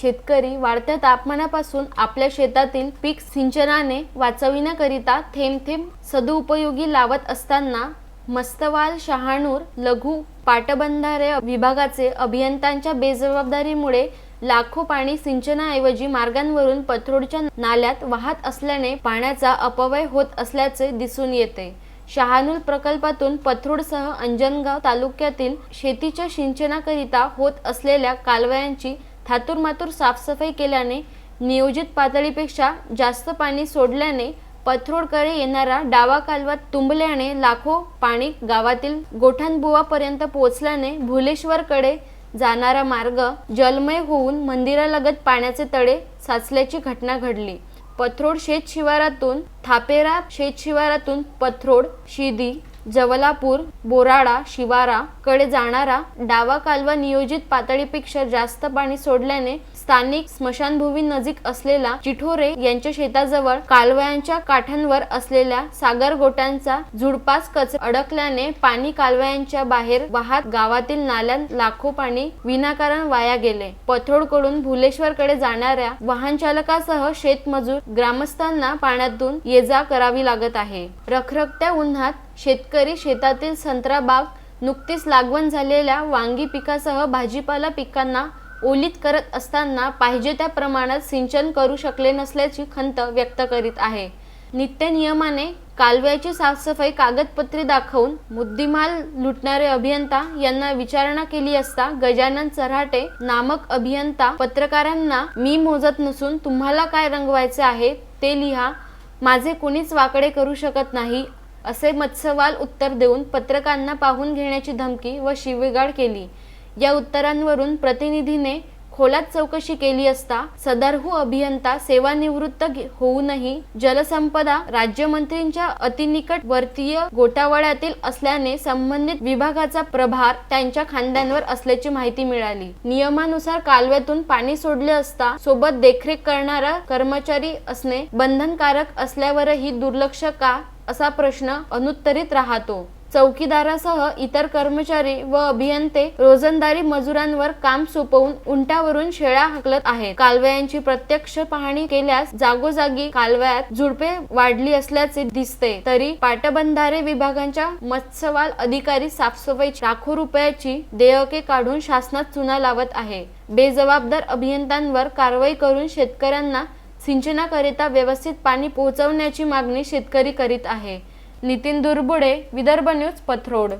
शेतकरी वाढत्या तापमानापासून आपल्या शेतातील पीक सिंचनाने वाचविण्याकरिता थेंब थेंब सदुपयोगी लावत असताना मस्तवाल शहाणूर लघु पाटबंधारे विभागाचे अभियंत्यांच्या बेजबाबदारीमुळे लाखो पाणी सिंचनाऐवजी मार्गांवरून पथरोडच्या नाल्यात वाहत असल्याने पाण्याचा अपव्यय होत असल्याचे दिसून येते. शहानूर प्रकल्पातून पथरोडसह अंजनगाव तालुक्यातील शेतीच्या सिंचनाकरिता होत असलेल्या कालव्यांची थातूरमातूर साफसफाई केल्याने नियोजित पातळीपेक्षा जास्त पाणी सोडल्याने पथरोडकडे येणारा डावा कालवा तुंबल्याने लाखो पाणी गावातील गोठांबुवापर्यंत पोहोचल्याने भुलेश्वरकडे जाणारा मार्ग जलमय होऊन मंदिरालगत पाण्याचे तळे साचल्याची घटना घडली. पथरोड शेत शिवारातून थापेरा शेत शिवारातून पथरोड शिदी जवलापूर बोराडा शिवारा कडे जाणारा डावा कालवा नियोजित पातळीपेक्षा जास्त पाणी सोडल्याने स्थानिक स्मशानभूमी नजीक असलेला चिठोरे यांच्या शेताजवळ कालव्यांच्या काठांवर असलेल्या सागर गोट्यांचा झुडपास कच अडकल्याने पाणी कालव्यांच्या बाहेर वाहत गावातील नाल्यात लाखो पाणी विनाकारण वाया गेले. पथरोडकडून भुलेश्वरकडे जाणाऱ्या वाहन चालकासह शेतमजूर ग्रामस्थांना पाण्यातून ये जा करावी लागत आहे. रखरखत्या उन्हात शेतकरी शेतातील संत्रा बाग नुकतीच लागवण झालेल्या वांगी पिकासह भाजीपाला पिकांना ओलीत करत असताना पाहिजे त्या प्रमाणात सिंचन करू शकले नसल्याची खंत व्यक्त करीत आहे. नित्य नियमाने कालव्याची साफसफाई कागदपत्रे दाखवून मुद्दीमाल लुटणारे अभियंता यांना विचारणा केली असता गजानन चऱ्हाटे नामक अभियंता पत्रकारांना मी मोजत नसून तुम्हाला काय रंगवायचे आहे ते लिहा माझे कुणीच वाकडे करू शकत नाही असे मत्स्यवाल उत्तर देऊन पत्रकारांना पाहून घेण्याची धमकी व शिवेगाळ केली. या उत्तरांवरून प्रतिनिधीने खोलात चौकशी केली असता सदरहू अभियंता सेवानिवृत्त होऊनही जलसंपदा राज्यमंत्रींच्या अतिनिकट वर्तीय गोटावळ्यातील असल्याने संबंधित विभागाचा प्रभार त्यांच्या खांद्यांवर असल्याची माहिती मिळाली. नियमानुसार कालव्यातून पाणी सोडले असता सोबत देखरेख करणारा कर्मचारी असणे बंधनकारक असल्यावरही दुर्लक्ष का असा प्रश्न अनुत्तरित राहतो. चौकीदारासह इतर कर्मचारी व अभियंते रोजंदारी मजुरांवर काम सोपवून उंटावरून शेळ्या हाकलत आहे कालव्यांची प्रत्यक्ष पाहणी केल्यास जागोजागी कालव्यात झुडपे वाढली असल्याचे दिसते. तरी पाटबंधारे विभागांच्या मत्स्यवाल अधिकारी साफसफाईची लाखो रुपयाची देयके काढून शासनात चुना लावत आहे. बेजबाबदार अभियंत्यांवर कारवाई करून शेतकऱ्यांना सिंचनाकरिता व्यवस्थित पाणी पोहोचवण्याची मागणी शेतकरी करीत आहे. नितीन दुर्बुडे विदर्भ न्यूज पथरोड.